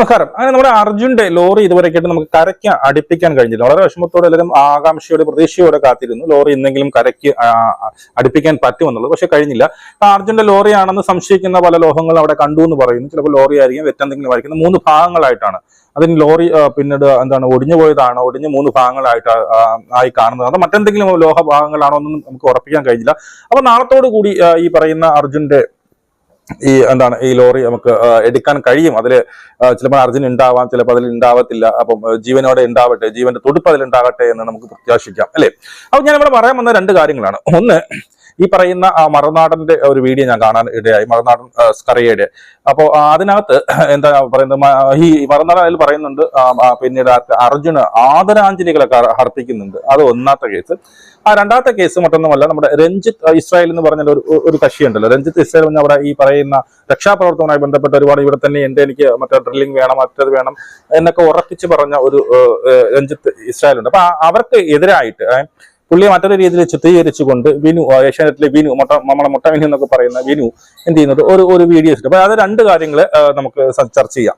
നമസ്കാരം. അങ്ങനെ നമ്മുടെ അർജുന്റെ ലോറി ഇതുവരെ കേട്ട് നമുക്ക് കരയ്ക്ക് അടുപ്പിക്കാൻ കഴിഞ്ഞില്ല. വളരെ വിഷമത്തോടെ എല്ലാവരും ആകാംക്ഷയോടെ പ്രതീക്ഷയോടെ കാത്തിരുന്നു. ലോറി എന്തെങ്കിലും കരയ്ക്ക് അടുപ്പിക്കാൻ പറ്റുമെന്നുള്ളത് പക്ഷെ കഴിഞ്ഞില്ല. അർജുന്റെ ലോറിയാണെന്ന് സംശയിക്കുന്ന പല ലോഹങ്ങൾ അവിടെ കണ്ടു എന്ന് പറയുന്നു. ചിലപ്പോൾ ലോറി ആയിരിക്കും വെറ്റെന്തെങ്കിലും ആയിരിക്കും. മൂന്ന് ഭാഗങ്ങളായിട്ടാണ്. അതിന് ലോറി പിന്നീട് എന്താണ് ഒടിഞ്ഞു പോയതാണോ ഒടിഞ്ഞ് മൂന്ന് ഭാഗങ്ങളായിട്ട് ആയി കാണുന്നത്. അത് മറ്റെന്തെങ്കിലും ലോഹ ഭാഗങ്ങളാണോ എന്നൊന്നും നമുക്ക് ഉറപ്പിക്കാൻ കഴിഞ്ഞില്ല. അപ്പൊ നാളത്തോടു കൂടി ഈ പറയുന്ന അർജുന്റെ ഈ എന്താണ് ഈ ലോറി നമുക്ക് എടുക്കാൻ കഴിയും. അതിൽ ചിലപ്പോൾ അർജുൻ ഉണ്ടാവാം ചിലപ്പോൾ അതിൽ ഉണ്ടാവത്തില്ല. അപ്പം ജീവനോടെ ഉണ്ടാവട്ടെ ജീവന്റെ തുടുപ്പ് അതിൽ ഉണ്ടാകട്ടെ എന്ന് നമുക്ക് പ്രത്യാശിക്കാം അല്ലേ? അപ്പൊ ഞാൻ ഇവിടെ പറയാൻ വന്ന രണ്ട് കാര്യങ്ങളാണ്. ഒന്ന് ഈ പറയുന്ന മറുനാടന്റെ ഒരു വീഡിയോ ഞാൻ കാണാൻ ഇടയായി. മറുനാടൻ സ്കറിയയുടെ അപ്പോൾ അതിനകത്ത് എന്താ പറയുന്നത് ഈ മറുനാടൻ അതിൽ പറയുന്നുണ്ട് പിന്നീട് അർജുന് ആദരാഞ്ജലികളൊക്കെ അർ- അർപ്പിക്കുന്നുണ്ട് അത് ഒന്നാമത്തെ കേസ്. ആ രണ്ടാമത്തെ കേസ് മറ്റൊന്നുമല്ല നമ്മുടെ രഞ്ജിത്ത് ഇസ്രായേൽ എന്ന് പറഞ്ഞ ഒരു ഒരു കക്ഷി ഉണ്ടല്ലോ രഞ്ജിത്ത് ഇസ്രായേൽ എന്ന് അവിടെ ഈ പറയുന്ന രക്ഷാപ്രവർത്തനവുമായി ബന്ധപ്പെട്ട ഒരുപാട് ഇവിടെ തന്നെ എന്റെ എനിക്ക് മറ്റേ ഡ്രില്ലിംഗ് വേണം മറ്റേത് വേണം എന്നൊക്കെ ഉറപ്പിച്ച് പറഞ്ഞ ഒരു രഞ്ജിത്ത് ഇസ്രായേൽ ഉണ്ട് അപ്പൊ അവർക്ക് എതിരായിട്ട് പുള്ളിയെ മറ്റൊരു രീതിയിൽ ചിത്രീകരിച്ചുകൊണ്ട് വിനു ഏഷ്യാനെറ്റിലെ വിനു മൊട്ട നമ്മളെ മൊട്ട വിനു എന്നൊക്കെ പറയുന്ന വിനു എന്ത് ചെയ്യുന്നുണ്ട്? ഒരു ഒരു വീഡിയോ ഇട്ട് അപ്പൊ അത് രണ്ട് കാര്യങ്ങൾ നമുക്ക് ചർച്ച ചെയ്യാം.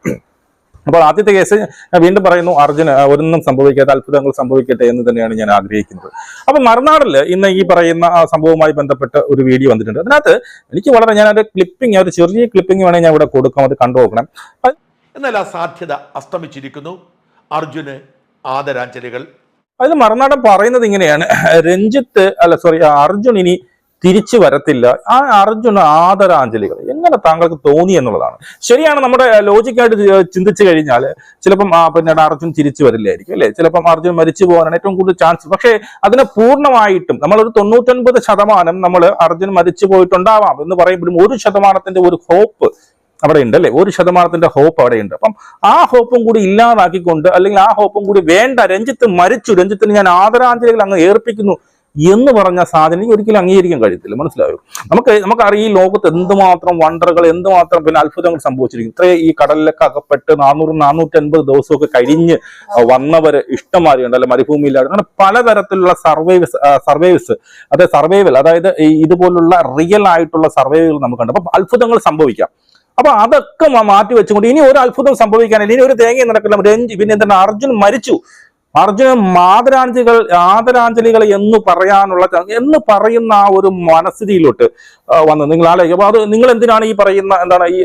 അപ്പോൾ ആദ്യത്തെ കേസ് ഞാൻ വീണ്ടും പറയുന്നു അർജുന് ഒരൊന്നും സംഭവിക്കാത്ത അത്ഭുതങ്ങൾ സംഭവിക്കട്ടെ എന്ന് തന്നെയാണ് ഞാൻ ആഗ്രഹിക്കുന്നത്. അപ്പൊ മറുനാടിൽ ഇന്ന് ഈ പറയുന്ന സംഭവവുമായി ബന്ധപ്പെട്ട് ഒരു വീഡിയോ വന്നിട്ടുണ്ട്. അതിനകത്ത് എനിക്ക് വളരെ ഞാൻ ഒരു ക്ലിപ്പിംഗ് ഒരു ചെറിയ ക്ലിപ്പിംഗ് വേണമെങ്കിൽ ഞാൻ ഇവിടെ കൊടുക്കാം അത് കണ്ടു നോക്കണം. എന്നാൽ ആ സാധ്യത അസ്തമിച്ചിരിക്കുന്നു. അർജുന് ആദരാഞ്ജലികൾ അതിൽ മറുനാടൻ പറയുന്നത് ഇങ്ങനെയാണ്. രഞ്ജിത്ത് അല്ല സോറി അർജുൻ ഇനി തിരിച്ചു വരത്തില്ല. ആ അർജുന ആദരാഞ്ജലികൾ. എങ്ങനെ താങ്കൾക്ക് തോന്നി എന്നുള്ളതാണ്. ശരിയാണ് നമ്മുടെ ലോജിക്കായിട്ട് ചിന്തിച്ചു കഴിഞ്ഞാൽ ചിലപ്പം ആ, പിന്നീട് അർജുൻ തിരിച്ചു വരില്ലായിരിക്കും അല്ലെ? ചിലപ്പം അർജുൻ മരിച്ചു പോകാനാണ് ഏറ്റവും കൂടുതൽ ചാൻസ് പക്ഷേ അതിനെ പൂർണമായിട്ടും നമ്മളൊരു തൊണ്ണൂറ്റൊൻപത് ശതമാനം നമ്മൾ അർജുൻ മരിച്ചു പോയിട്ടുണ്ടാവാം എന്ന് പറയുമ്പോഴും ഒരു ശതമാനത്തിന്റെ ഒരു ഹോപ്പ് അവിടെ ഉണ്ട് അല്ലെ ഒരു ശതമാനത്തിന്റെ ഹോപ്പ് അവിടെ ഉണ്ട് അപ്പം ആ ഹോപ്പും കൂടി ഇല്ലാതാക്കിക്കൊണ്ട് അല്ലെങ്കിൽ ആ ഹോപ്പും കൂടി വേണ്ട രഞ്ജിത്ത് മരിച്ചു രഞ്ജിത്തിന് ഞാൻ ആദരാഞ്ജലികൾ അങ്ങ് ഏർപ്പിക്കുന്നു എന്ന് പറഞ്ഞ സാധനം എനിക്ക് ഒരിക്കലും അംഗീകരിക്കാൻ കഴിയത്തില്ല. മനസ്സിലായോ? നമുക്ക് നമുക്കറിയാം ഈ ലോകത്ത് എന്തുമാത്രം വണ്ടറുകൾ എന്തുമാത്രം പിന്നെ അത്ഭുതങ്ങൾ സംഭവിച്ചിരിക്കും ഇത്രയും ഈ കടലിലൊക്കെ അകപ്പെട്ട് നാനൂറ് നാനൂറ്റി അൻപത് ദിവസമൊക്കെ കഴിഞ്ഞ് വന്നവര് ഇഷ്ടംമാരിയുണ്ട്. അല്ലെ മരുഭൂമിയിലാണ് അങ്ങനെ പലതരത്തിലുള്ള സർവൈവ്സ് സർവൈവ്സ് അതായത് സർവൈവൽ അതായത് ഇതുപോലുള്ള റിയൽ ആയിട്ടുള്ള സർവൈവൽ നമുക്കുണ്ട്. അപ്പൊ അത്ഭുതങ്ങൾ സംഭവിക്കാം. അപ്പൊ അതൊക്കെ മാറ്റി വെച്ചുകൊണ്ട് ഇനി ഒരു അത്ഭുതം സംഭവിക്കാനില്ല. ഇനി ഒരു തേങ്ങയും നടക്കില്ല. രഞ്ജി പിന്നെ എന്താണ്? അർജുൻ മരിച്ചു. അർജുന ആദരാഞ്ജലികൾ ആദരാഞ്ജലികൾ എന്ന് പറയാനുള്ള എന്ന് പറയുന്ന ആ ഒരു മനസ്ഥിതിയിലോട്ട് വന്ന്. നിങ്ങൾ ആലോചിക്കും അപ്പൊ അത് നിങ്ങൾ എന്തിനാണ് ഈ പറയുന്ന എന്താണ് ഈ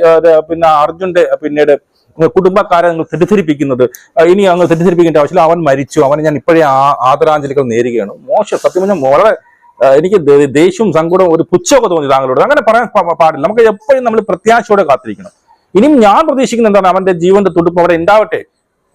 പിന്നെ അർജുന്റെ പിന്നീട് കുടുംബക്കാരെ നിങ്ങൾ തെറ്റിദ്ധരിപ്പിക്കുന്നത്? ഇനി അങ്ങ് തെറ്റിദ്ധരിപ്പിക്കേണ്ട ആവശ്യമില്ല. അവൻ മരിച്ചു. അവനെ ഞാൻ ഇപ്പോഴേ ആ ആദരാഞ്ജലികൾ നേരുകയാണ്. മോശം. സത്യം പറഞ്ഞാൽ വളരെ എനിക്ക് ദേഷ്യവും സങ്കടവും ഒരു പുച്ഛമൊക്കെ തോന്നി താങ്കളോട്. അങ്ങനെ പറയാൻ പാടില്ല. നമുക്ക് എപ്പോഴും നമ്മൾ പ്രത്യാശയോടെ കാത്തിരിക്കണം. ഇനിയും ഞാൻ പ്രതീക്ഷിക്കുന്ന എന്താണ്? അവന്റെ ജീവന്റെ തുടുപ്പ് അവിടെ ഉണ്ടാവട്ടെ.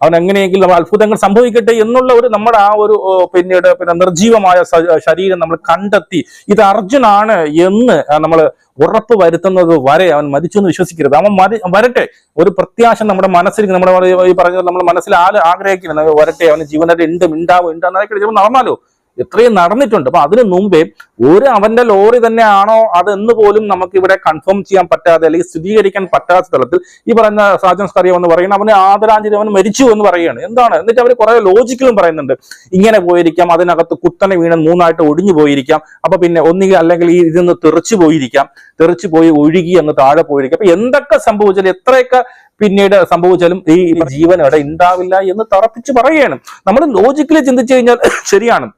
അവൻ എങ്ങനെയെങ്കിലും നമ്മൾ അത്ഭുതങ്ങൾ സംഭവിക്കട്ടെ എന്നുള്ള ഒരു നമ്മുടെ ആ ഒരു പിന്നീട് പിന്നെ നിർജീവമായ ശരീരം നമ്മൾ കണ്ടെത്തി. ഇത് അർജുനാണ് എന്ന് നമ്മൾ ഉറപ്പ് വരുത്തുന്നത് വരെ അവൻ മരിച്ചു എന്ന് വിശ്വസിക്കരുത്. അവൻ മരി വരട്ടെ. ഒരു പ്രത്യാശ നമ്മുടെ മനസ്സിൽ നമ്മുടെ ഈ പറഞ്ഞ നമ്മുടെ മനസ്സിൽ ആഗ്രഹിക്കുന്നത് വരട്ടെ. അവന് ജീവനായിട്ട് ഉണ്ട് ഉണ്ടാവും ഉണ്ടാകുന്ന ചിലപ്പോൾ നടന്നാലോ? എത്രയും നടന്നിട്ടുണ്ട്. അപ്പൊ അതിനു മുമ്പേ ഒരു അവന്റെ ലോറി തന്നെയാണോ അതെന്ന് പോലും നമുക്ക് ഇവിടെ കൺഫേം ചെയ്യാൻ പറ്റാതെ അല്ലെങ്കിൽ സ്ഥിരീകരിക്കാൻ പറ്റാത്ത തലത്തിൽ ഈ പറയുന്ന സാജൻ സ്കറിയ എന്ന് പറയുന്നത് അവന് ആദരാഞ്ജലി അവൻ മരിച്ചു എന്ന് പറയുകയാണ്. എന്താണ്? എന്നിട്ട് അവർ കുറെ ലോജിക്കലും പറയുന്നുണ്ട്. ഇങ്ങനെ പോയിരിക്കാം അതിനകത്ത് കുത്തനെ വീണ് മൂന്നായിട്ട് ഒടിഞ്ഞു പോയിരിക്കാം. അപ്പൊ പിന്നെ ഒന്നുകിൽ അല്ലെങ്കിൽ ഈ ഇതിന്ന് തെറിച്ചു പോയിരിക്കാം. തെറിച്ചു പോയി ഒഴുകി അങ്ങ് താഴെ പോയിരിക്കാം. അപ്പൊ എന്തൊക്കെ സംഭവിച്ചാലും എത്രയൊക്കെ പിന്നീട് സംഭവിച്ചാലും ഈ ജീവൻ അവിടെ ഉണ്ടാവില്ല എന്ന് തറപ്പിച്ച് പറയുകയാണ്. നമ്മൾ ലോജിക്കലി ചിന്തിച്ചു കഴിഞ്ഞാൽ ശരിയാണ്.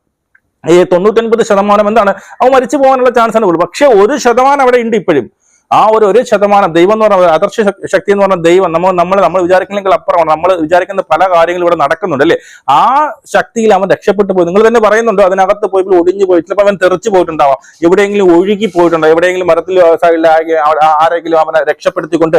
ഈ തൊണ്ണൂറ്റൊൻപത് ശതമാനം എന്താണ്? അവ മരിച്ചു പോകാനുള്ള ചാൻസ് ആണ് ഉള്ളൂ. പക്ഷെ ഒരു ശതമാനം അവിടെ ഉണ്ട് ഇപ്പോഴും. ആ ഒരു ഒരു ശതമാനം ദൈവം എന്ന് പറഞ്ഞാൽ ആദർശ ശക്തി എന്ന് പറഞ്ഞ ദൈവം നമ്മൾ നമ്മൾ നമ്മൾ വിചാരിക്കുന്നെങ്കിൽ അപ്പുറമാണ്. നമ്മൾ വിചാരിക്കുന്ന പല കാര്യങ്ങളും ഇവിടെ നടക്കുന്നുണ്ട് അല്ലേ? ആ ശക്തിയിൽ അവൻ രക്ഷപ്പെട്ടു പോയി. നിങ്ങൾ തന്നെ പറയുന്നുണ്ടോ അതിനകത്ത് പോയി ഒടിഞ്ഞു പോയി ചിലപ്പോൾ അവൻ തെറിച്ചു പോയിട്ടുണ്ടാവാം. എവിടെയെങ്കിലും ഒഴുകി പോയിട്ടുണ്ടോ? എവിടെയെങ്കിലും മരത്തിൽ ആരെങ്കിലും അവനെ രക്ഷപ്പെടുത്തിക്കൊണ്ട്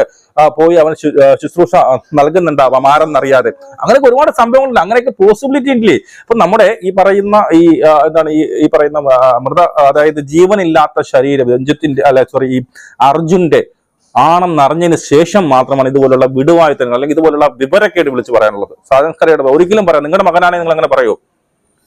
പോയി അവൻ ശുശ്രൂഷ നൽകുന്നുണ്ടാവാം ആരെന്നറിയാതെ. അങ്ങനെയൊക്കെ ഒരുപാട് സംഭവങ്ങളുണ്ട്. അങ്ങനെയൊക്കെ പോസിബിലിറ്റി ഇല്ലേ അപ്പൊ നമ്മുടെ ഈ പറയുന്ന ഈ എന്താണ് ഈ പറയുന്ന മൃത അതായത് ജീവനില്ലാത്ത ശരീരം രഞ്ജിത്തിന്റെ അല്ല സോറി ഈ അർജുന്റെ ആണെന്നറിഞ്ഞതിന് ശേഷം മാത്രമാണ് ഇതുപോലുള്ള വിടുവായുത്തങ്ങൾ അല്ലെങ്കിൽ ഇതുപോലുള്ള വിവരക്കേട് വിളിച്ച് പറയാനുള്ളത്. സാധനക്കരയുടെ ഒരിക്കലും പറയാം. നിങ്ങളുടെ മകനാണെങ്കിൽ നിങ്ങൾ അങ്ങനെ പറയൂ.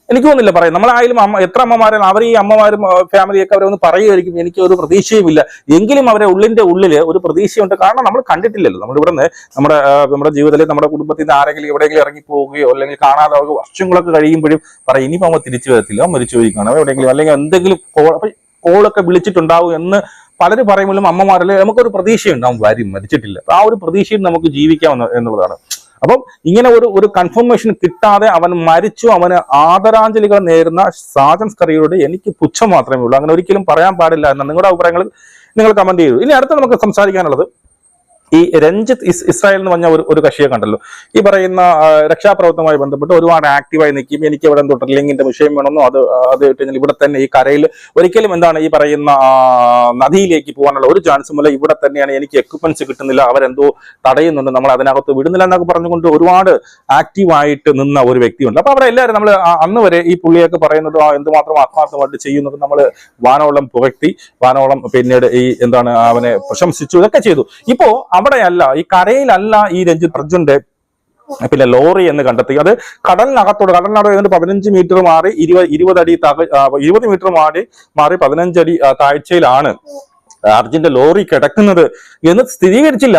എനിക്ക് തോന്നുന്നില്ല പറയാം. നമ്മളായാലും അമ്മ എത്ര അമ്മമാരും അവർ ഈ അമ്മമാരും ഫാമിലിയൊക്കെ അവരെ ഒന്ന് പറയുമായിരിക്കും. എനിക്ക് ഒരു പ്രതീക്ഷയുമില്ല. എങ്കിലും അവരെ ഉള്ളിന്റെ ഉള്ളിൽ ഒരു പ്രതീക്ഷയുണ്ട്. കാരണം നമ്മൾ കണ്ടിട്ടില്ലല്ലോ. നമ്മൾ നിന്ന് നമ്മുടെ നമ്മുടെ ജീവിതത്തിൽ നമ്മുടെ കുടുംബത്തിൽ നിന്ന് ആരെങ്കിലും എവിടെയെങ്കിലും ഇറങ്ങി പോവുകയോ അല്ലെങ്കിൽ കാണാതെ അവർക്ക് വർഷങ്ങളൊക്കെ കഴിയുമ്പോഴും പറയും ഇനിയിപ്പോൾ അവ തിരിച്ചു വരത്തില്ല. മരിച്ചു പോയിരിക്കണം എവിടെയെങ്കിലും അല്ലെങ്കിൽ എന്തെങ്കിലും കോൾ കോളൊക്കെ വിളിച്ചിട്ടുണ്ടാവും എന്ന് പലരും പറയുമ്പോഴും അമ്മമാരിൽ നമുക്കൊരു പ്രതീക്ഷയുണ്ടാവും വരും മരിച്ചിട്ടില്ല. ആ ഒരു പ്രതീക്ഷയിൽ നമുക്ക് ജീവിക്കാം എന്നുള്ളതാണ്. അപ്പം ഇങ്ങനെ ഒരു ഒരു കൺഫർമേഷൻ കിട്ടാതെ അവൻ മരിച്ചു അവന് ആദരാഞ്ജലികൾ നേരുന്ന സാജൻ സ്കറിയോട് എനിക്ക് പുച്ഛം മാത്രമേ ഉള്ളൂ. അങ്ങനെ ഒരിക്കലും പറയാൻ പാടില്ല എന്ന നിങ്ങളുടെ അഭിപ്രായങ്ങൾ നിങ്ങൾ കമന്റ് ചെയ്തു ഇനി അടുത്ത നമുക്ക് സംസാരിക്കാനുള്ളത് ഈ രഞ്ജിത്ത് ഇസ് ഇസ്രായേൽ എന്ന് പറഞ്ഞ ഒരു ഒരു കക്ഷിയെ കണ്ടല്ലോ. ഈ പറയുന്ന രക്ഷാപ്രവർത്തനവുമായി ബന്ധപ്പെട്ട് ഒരുപാട് ആക്റ്റീവായി നിൽക്കും. എനിക്ക് ഇവിടെ എന്തോ ഡ്രില്ലിങ്ങിന്റെ വിഷയം വേണമെന്നോ അത് അത് കഴിഞ്ഞാൽ ഇവിടെ തന്നെ ഈ കരയിൽ ഒരിക്കലും എന്താണ് ഈ പറയുന്ന നദിയിലേക്ക് പോകാനുള്ള ഒരു ചാൻസും ഇല്ല. ഇവിടെ തന്നെയാണ് എനിക്ക് എക്യുപ്മെന്റ്സ് കിട്ടുന്നില്ല. അവരെന്തോ തടയുന്നുണ്ട്. നമ്മൾ അതിനകത്ത് വിടുന്നില്ല എന്നൊക്കെ പറഞ്ഞുകൊണ്ട് ഒരുപാട് ആക്റ്റീവായിട്ട് നിന്ന ഒരു വ്യക്തിയുണ്ട്. അപ്പൊ അവിടെ എല്ലാവരും നമ്മൾ അന്ന് വരെ ഈ പുള്ളിയൊക്കെ പറയുന്നത് എന്തുമാത്രം ആത്മാർത്ഥമായിട്ട് ചെയ്യുന്നത് നമ്മൾ വാനോളം പുകഴ്ത്തി വാനോളം പിന്നീട് ഈ എന്താണ് അവനെ പ്രശംസിച്ചു. ഇതൊക്കെ ചെയ്തു. ഇപ്പോ അവിടെയല്ല ഈ കരയിലല്ല ഈ രഞ്ജിത്ത് അർജുന്റെ പിന്നെ ലോറി എന്ന് കണ്ടെത്തി. അത് കടലിനകത്തോട് കടലിനകത്ത് ഏതാണ്ട് പതിനഞ്ച് മീറ്റർ മാറി ഇരുപത് ഇരുപത് അടി ആ, ഇരുപത് മീറ്റർ മാറി മാറി പതിനഞ്ചടി താഴ്ചയിലാണ് അർജുന്റെ ലോറി കിടക്കുന്നത് എന്ന് സ്ഥിരീകരിച്ചില്ല.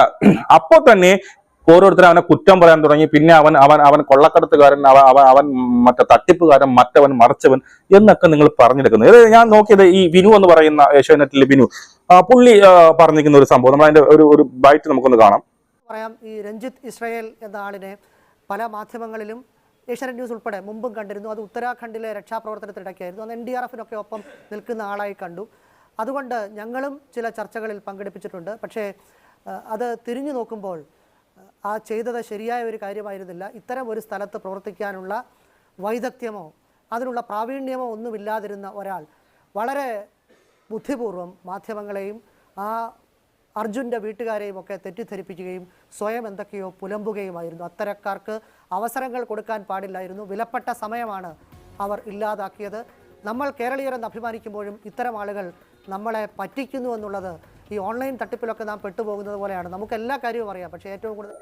അപ്പോൾ തന്നെ ഓരോരുത്തരും അവനെ കുറ്റം പറയാൻ തുടങ്ങി. പിന്നെ അവൻ അവൻ അവൻ കൊള്ളക്കടത്തുകാരൻ അവൻ അവൻ അവൻ മറ്റേ തട്ടിപ്പുകാരൻ മറ്റവൻ മറച്ചവൻ എന്നൊക്കെ നിങ്ങൾ പറഞ്ഞെടുക്കുന്നത് ഇത് ഞാൻ നോക്കിയത് ഈ വിനു എന്ന് പറയുന്ന ഏഷ്യാനെറ്റിലെ വിനു. പുള്ളി പറഞ്ഞിരിക്കുന്ന ഒരു സംഭവം. നമ്മൾ അതിന്റെ ഒരു ഒരു ബൈറ്റ് നമുക്കൊന്ന് കാണാം. പറയാം ഈ രഞ്ജിത്ത് ഇസ്രായേൽ എന്ന ആളിനെ പല മാധ്യമങ്ങളിലും ഏഷ്യാനെറ്റ് ന്യൂസ് ഉൾപ്പെടെ മുമ്പും കണ്ടിരുന്നു. അത് ഉത്തരാഖണ്ഡിലെ രക്ഷാപ്രവർത്തനത്തിനിടയ്ക്കായിരുന്നു അന്ന് എൻ ഡി ആർ എഫിനൊക്കെ ഒപ്പം നിൽക്കുന്ന ആളായി കണ്ടു. അതുകൊണ്ട് ഞങ്ങളും ചില ചർച്ചകളിൽ പങ്കെടുപ്പിച്ചിട്ടുണ്ട്. പക്ഷേ അത് തിരിഞ്ഞു നോക്കുമ്പോൾ ആ, ചെയ്തത് ശരിയായ ഒരു കാര്യമായിരുന്നില്ല. ഇത്തരം ഒരു സ്ഥലത്ത് പ്രവർത്തിക്കാനുള്ള വൈദഗ്ധ്യമോ അതിനുള്ള പ്രാവീണ്യമോ ഒന്നുമില്ലാതിരുന്ന ഒരാൾ വളരെ ബുദ്ധിപൂർവം മാധ്യമങ്ങളെയും ആ അർജുന്റെ വീട്ടുകാരെയും ഒക്കെ തെറ്റിദ്ധരിപ്പിക്കുകയും സ്വയം എന്തൊക്കെയോ പുലമ്പുകയുമായിരുന്നു. അത്തരക്കാർക്ക് അവസരങ്ങൾ കൊടുക്കാൻ പാടില്ലായിരുന്നു. വിലപ്പെട്ട സമയമാണ് അവർ ഇല്ലാതാക്കിയത്. നമ്മൾ കേരളീയരെന്ന് അഭിമാനിക്കുമ്പോഴും ഇത്തരം ആളുകൾ നമ്മളെ പറ്റിക്കുന്നു എന്നുള്ളത് ഈ ഓൺലൈൻ തട്ടിപ്പിലൊക്കെ നാം പെട്ടുപോകുന്നത് പോലെയാണ്. നമുക്ക് എല്ലാ കാര്യവും അറിയാം. പക്ഷേ ഏറ്റവും കൂടുതൽ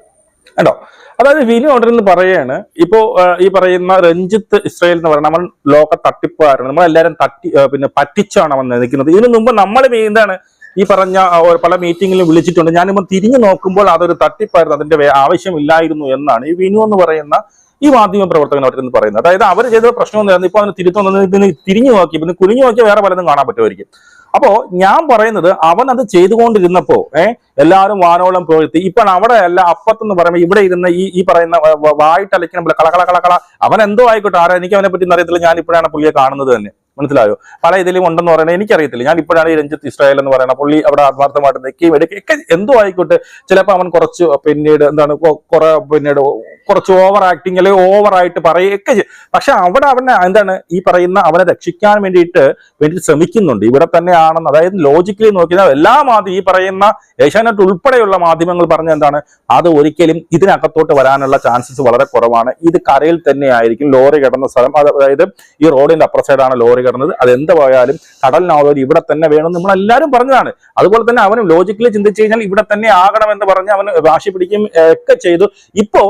കണ്ടോ? അതായത് വിനു അവിടെ നിന്ന് പറയാണ് ഇപ്പോ ഈ പറയുന്ന രഞ്ജിത്ത് ഇസ്രായേൽ എന്ന് പറയുന്ന നമ്മൾ ലോക തട്ടിപ്പുകാരാണ് നമ്മളെല്ലാരും തട്ടി പിന്നെ പറ്റിച്ചാണ് അവൻ നിൽക്കുന്നത്. ഇതിനു മുമ്പ് നമ്മൾ എന്താണ് ഈ പറഞ്ഞ പല മീറ്റിങ്ങിലും വിളിച്ചിട്ടുണ്ട്. ഞാനിപ്പോൾ തിരിഞ്ഞു നോക്കുമ്പോൾ അതൊരു തട്ടിപ്പായിരുന്നു. അതിന്റെ ആവശ്യമില്ലായിരുന്നു എന്നാണ്. ഈ വിനു എന്ന് പറയുന്ന ഈ മാധ്യമ പ്രവർത്തകൻ അവിടെ നിന്ന് പറയുന്നത്. അതായത് അവർ ചെയ്ത പ്രശ്നം ഇപ്പൊ അവന് തിരുത്തുന്നത് തിരിഞ്ഞു നോക്കി പിന്നെ കുനിഞ്ഞു നോക്കിയാൽ വേറെ പലതും കാണാൻ പറ്റുമായിരിക്കും. അപ്പോ ഞാൻ പറയുന്നത് അവൻ അത് ചെയ്തുകൊണ്ടിരുന്നപ്പോ ഏഹ് എല്ലാവരും വാനോളം പുകഴ്ത്തി. ഇപ്പൊ അവിടെ അല്ല അപ്പത്തെന്ന് പറയുമ്പോൾ ഇവിടെ ഇരുന്ന ഈ ഈ പറയുന്ന വായിട്ടലയ്ക്കുന്ന കള കള കള കള. അവൻ എന്തോ ആയിക്കോട്ടെ ആരാ എനിക്ക് അവനെ പറ്റി അറിയത്തില്ല. ഞാൻ ഇപ്പോഴാണ് പുള്ളിയെ കാണുന്നത് തന്നെ. മനസ്സിലായോ? പല ഇതിലും ഉണ്ടെന്ന് പറയുന്നത് എനിക്കറിയത്തില്ല. ഞാൻ ഇപ്പോഴാണ് ഈ രഞ്ജിത്ത് ഇസ്രായേൽ എന്ന് പറയുന്നത്. പുള്ളി അവിടെ ആത്മാർത്ഥമായിട്ട് നിൽക്കുകയും എടുക്കുകയൊക്കെ എന്തോ ആയിക്കോട്ടെ. ചിലപ്പോൾ അവൻ കുറച്ച് പിന്നീട് എന്താണ് കുറെ പിന്നീട് കുറച്ച് ഓവർ ആക്ടിങ് അല്ലെങ്കിൽ ഓവർ ആയിട്ട് പറയുകയൊക്കെ ചെയ്യും. പക്ഷെ അവിടെ അവനെ എന്താണ് ഈ പറയുന്ന അവനെ രക്ഷിക്കാൻ വേണ്ടിയിട്ട് വേണ്ടി ശ്രമിക്കുന്നുണ്ട്. ഇവിടെ തന്നെയാണെന്ന് അതായത് ലോജിക്കലി നോക്കിയാൽ എല്ലാ മാധ്യമം ഈ പറയുന്ന ഏഷ്യാനെറ്റ് ഉൾപ്പെടെയുള്ള മാധ്യമങ്ങൾ പറഞ്ഞ എന്താണ്? അത് ഒരിക്കലും ഇതിനകത്തോട്ട് വരാനുള്ള ചാൻസസ് വളരെ കുറവാണ്. ഇത് കരയിൽ തന്നെയായിരിക്കും. ലോറി കിടന്ന സ്ഥലം. അതായത് ഈ റോഡിന്റെ അപ്പുറ സൈഡാണ് ലോറി കിടന്നത് അത് എന്ത് പോയാലും കടലിനാവോര് ഇവിടെ തന്നെ വേണം നമ്മളെല്ലാവരും പറഞ്ഞതാണ്. അതുപോലെ തന്നെ അവനും ലോജിക്കലി ചിന്തിച്ചു കഴിഞ്ഞാൽ ഇവിടെ തന്നെ ആകണമെന്ന് പറഞ്ഞ് അവൻ വാശി പിടിക്കും ഒക്കെ ചെയ്തു. ഇപ്പോ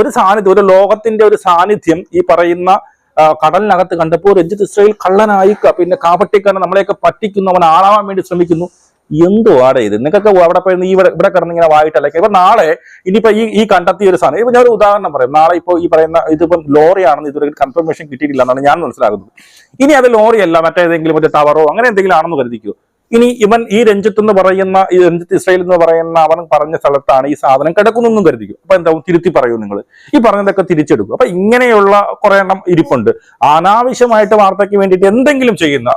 ഒരു സാന്നിധ്യം ഒരു ലോകത്തിന്റെ ഒരു സാന്നിധ്യം ഈ പറയുന്ന കടലിനകത്ത് കണ്ടപ്പോൾ രഞ്ജിത്ത് ഇസ്രയേൽ കള്ളനായി പിന്നെ കാപട്ടിക്കാരൻ നമ്മളെയൊക്കെ പറ്റിക്കുന്നു അവൻ ആളാവാൻ വേണ്ടി ശ്രമിക്കുന്നു. എന്തോ ആടെ ഇത്? നിങ്ങൾക്കൊക്കെ അവിടെ പോയി ഈ ഇവിടെ ഇവിടെ കിടന്ന് ഇങ്ങനെ വായിട്ടല്ലേ ഇപ്പൊ നാളെ ഇനിയിപ്പോ ഈ ഈ കണ്ടെത്തിയ ഒരു സാധനം. ഇപ്പൊ ഞാൻ ഒരു ഉദാഹരണം പറയാം. നാളെ ഇപ്പോ ഈ പറയുന്ന ഇതിപ്പം ലോറി ആണെന്ന് ഇതുവരെ കൺഫർമേഷൻ കിട്ടിയിട്ടില്ല എന്നാണ് ഞാൻ മനസ്സിലാകുന്നത് ഇനി അത് ലോറിയല്ല മറ്റേതെങ്കിലും മറ്റേ ടവറോ അങ്ങനെ എന്തെങ്കിലും ആണെന്ന് കരുതിക്കോ. ഇനി ഇവൻ ഈ രഞ്ജിത്ത് എന്ന് പറയുന്ന ഈ രഞ്ജിത്ത് ഇസ്രായേൽ എന്ന് പറയുന്ന അവൻ പറഞ്ഞ സ്ഥലത്താണ് ഈ സാധനം കിടക്കുന്നതെന്നും കരുതിക്കും. അപ്പൊ എന്താ തിരുത്തി പറയൂ നിങ്ങൾ ഈ പറഞ്ഞതൊക്കെ തിരിച്ചെടുക്കും. അപ്പൊ ഇങ്ങനെയുള്ള കുറെ എണ്ണം ഇരിപ്പുണ്ട്. അനാവശ്യമായിട്ട് വാർത്തയ്ക്ക് വേണ്ടിയിട്ട് എന്തെങ്കിലും ചെയ്യുന്ന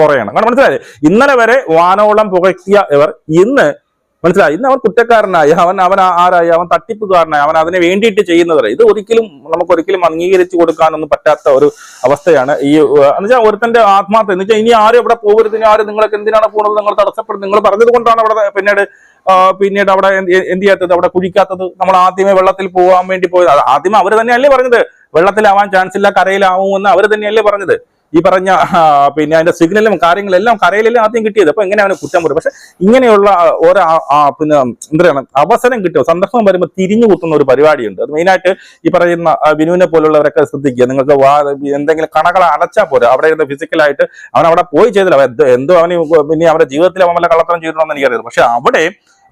കുറെ എണ്ണം കാരണം മനസ്സിലായി? ഇന്നലെ വരെ വാനോളം പുകയ്ക്കിയ ഇവർ ഇന്ന് മനസ്സിലായി? ഇന്ന് അവൻ കുറ്റക്കാരനായി. അവൻ അവൻ ആരായി? അവൻ തട്ടിപ്പുകാരനായി. അവൻ അതിനെ വേണ്ടിയിട്ട് ചെയ്യുന്നവരെ ഇത് ഒരിക്കലും നമുക്ക് ഒരിക്കലും അംഗീകരിച്ചു കൊടുക്കാനൊന്നും പറ്റാത്ത ഒരു അവസ്ഥയാണ് ഈ എന്നുവെച്ചാൽ ഒരുത്തന്റെ ആത്മാർത്ഥ എന്ന് വെച്ചാൽ ഇനി ആരും ഇവിടെ പോകരുത് ഇനി ആരും നിങ്ങൾക്ക് എന്തിനാണ് പോകുന്നത് നിങ്ങൾ തടസ്സപ്പെടുന്നത്? നിങ്ങൾ പറഞ്ഞത് കൊണ്ടാണ് അവിടെ പിന്നീട് പിന്നീട് അവിടെ എന്ത് ചെയ്യാത്തത്? അവിടെ കുഴിക്കാത്തത്? നമ്മൾ ആദ്യമേ വെള്ളത്തിൽ പോകാൻ വേണ്ടി പോയത്. ആദ്യമേ അവർ തന്നെയല്ലേ പറഞ്ഞത്? വെള്ളത്തിലാവാൻ ചാൻസ് ഇല്ല കരയിലാവുമെന്ന് അവർ തന്നെയല്ലേ പറഞ്ഞത്? ഈ പറഞ്ഞ പിന്നെ അതിന്റെ സിഗ്നലും കാര്യങ്ങളെല്ലാം കരയിലെല്ലാം ആദ്യം കിട്ടിയത്. അപ്പൊ എങ്ങനെ അവന് കുറ്റം പറയും പക്ഷെ ഇങ്ങനെയുള്ള ഓരോ പിന്നെ എന്താ എന്താണ് അവസരം കിട്ടുമോ സന്ദർഭം വരുമ്പോൾ തിരിഞ്ഞു കുത്തുന്ന ഒരു പരിപാടിയുണ്ട്. അത് മെയിനായിട്ട് ഈ പറയുന്ന വിനുവിനെ പോലുള്ളവരൊക്കെ ശ്രദ്ധിക്കുക. നിങ്ങൾക്ക് എന്തെങ്കിലും കണകളെ അടച്ചാൽ പോരാ. അവിടെ ഇരുന്ന് ഫിസിക്കലായിട്ട് അവൻ അവിടെ പോയി ചെയ്തില്ല. എന്തോ അവന് പിന്നെ അവരുടെ ജീവിതത്തിൽ അവൻ വല്ല കള്ളത്തരം ചെയ്തിട്ടുണ്ടെന്ന് എനിക്കറിയാം പക്ഷെ അവിടെ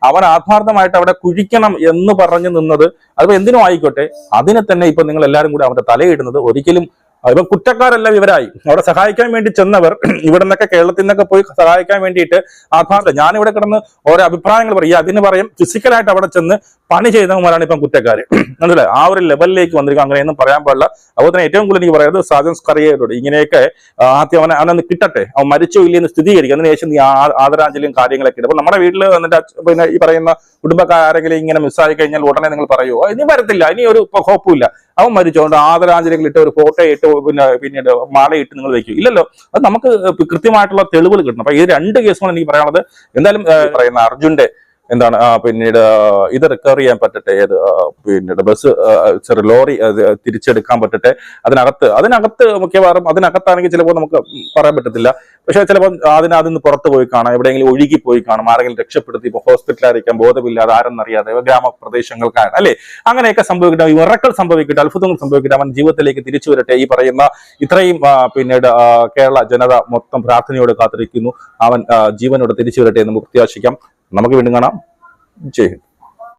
അവൻ ആത്മാർത്ഥമായിട്ട് അവിടെ കുഴിക്കണം എന്ന് പറഞ്ഞു നിന്നത്. അതിപ്പോ എന്തിനും ആയിക്കോട്ടെ. അതിനെ തന്നെ ഇപ്പൊ നിങ്ങൾ എല്ലാവരും കൂടി അവന്റെ തലയിടുന്നത്. ഒരിക്കലും ഇപ്പൊ കുറ്റക്കാരല്ല ഇവരായി. അവിടെ സഹായിക്കാൻ വേണ്ടി ചെന്നവർ ഇവിടെ നിന്നൊക്കെ കേരളത്തിൽ നിന്നൊക്കെ പോയി സഹായിക്കാൻ വേണ്ടിയിട്ട് ആത്മാർത്ഥ. ഞാനിവിടെ കിടന്ന് ഓരോ അഭിപ്രായങ്ങൾ പറയും. അതിന് പറയും ഫിസിക്കലായിട്ട് അവിടെ ചെന്ന് പണി ചെയ്തവന്മാരാണ് ഇപ്പം കുറ്റക്കാർ മനസ്സിലായി? ആ ഒരു ലെവലിലേക്ക് വന്നിരിക്കും അങ്ങനെയൊന്നും പറയാൻ പാടില്ല. അതുപോലെ തന്നെ ഏറ്റവും കൂടുതൽ എനിക്ക് പറയുന്നത് സാജൻ സ്കറിയയോട്. ഇങ്ങനെയൊക്കെ ആദ്യം അവനെ അവനൊന്ന് കിട്ടട്ടെ. അവൻ മരിച്ചോ ഇല്ലെന്ന് സ്ഥിരീകരിക്കും അതിനുശേഷം നീ ആദരാഞ്ജലിയും കാര്യങ്ങളൊക്കെ ഇടും. അപ്പൊ നമ്മുടെ വീട്ടിൽ വന്നിട്ട് പിന്നെ ഈ പറയുന്ന കുടുംബക്കാരെങ്കിലും ഇങ്ങനെ മിസ്സായി കഴിഞ്ഞാൽ ഉടനെ നിങ്ങൾ പറയുമോ ഇനി വരത്തില്ല. ഇനി ഒരു ഹോപ്പുമില്ല അവൻ മരിച്ചു. അതുകൊണ്ട് ആദരാഞ്ജലികൾ ഇട്ട് ഒരു ഫോട്ടോ ഇട്ട് പിന്നെ പിന്നീട് മാലയിട്ട് നിങ്ങൾ വെക്കും. ഇല്ലല്ലോ. അത് നമുക്ക് കൃത്യമായിട്ടുള്ള തെളിവുകൾ കിട്ടണം. അപ്പൊ ഈ രണ്ട് കേസുകളാണ് എനിക്ക് പറയാനുള്ളത്. എന്തായാലും പറയുന്ന അർജുന്റെ എന്താണ്? പിന്നീട് ഇത് റിക്കവർ ചെയ്യാൻ പറ്റട്ടെ? ഏത് പിന്നീട് ബസ് ചെറിയ ലോറി തിരിച്ചെടുക്കാൻ പറ്റട്ടെ? അതിനകത്ത് അതിനകത്ത് മിക്കവാറും അതിനകത്താണെങ്കിൽ ചിലപ്പോൾ നമുക്ക് പറയാൻ പറ്റത്തില്ല. പക്ഷെ ചിലപ്പോൾ അതിനകത്ത് പുറത്ത് പോയി കാണാം. എവിടെയെങ്കിലും ഒഴുകി പോയി കാണാം. ആരെങ്കിലും രക്ഷപ്പെടുത്തി ഇപ്പോൾ ഹോസ്പിറ്റലായിരിക്കാം. ബോധമില്ലാതെ ആരെന്നറിയാതെ ഗ്രാമപ്രദേശങ്ങൾക്കാണ് അല്ലേ? അങ്ങനെയൊക്കെ സംഭവിക്കട്ടെ. ഇറക്കൾ സംഭവിക്കട്ടെ. അത്ഭുതങ്ങൾ സംഭവിക്കട്ടെ. അവൻ ജീവിതത്തിലേക്ക് തിരിച്ചു വരട്ടെ. ഈ പറയുന്ന ഇത്രയും പിന്നീട് കേരള ജനത മൊത്തം പ്രാർത്ഥനയോട് കാത്തിരിക്കുന്നു. അവൻ ജീവനോടെ തിരിച്ചു വരട്ടെ എന്ന് പ്രത്യാശിക്കാം. നമുക്ക് വീണ്ടും കാണാം. ജയ് ഹിന്ദ്.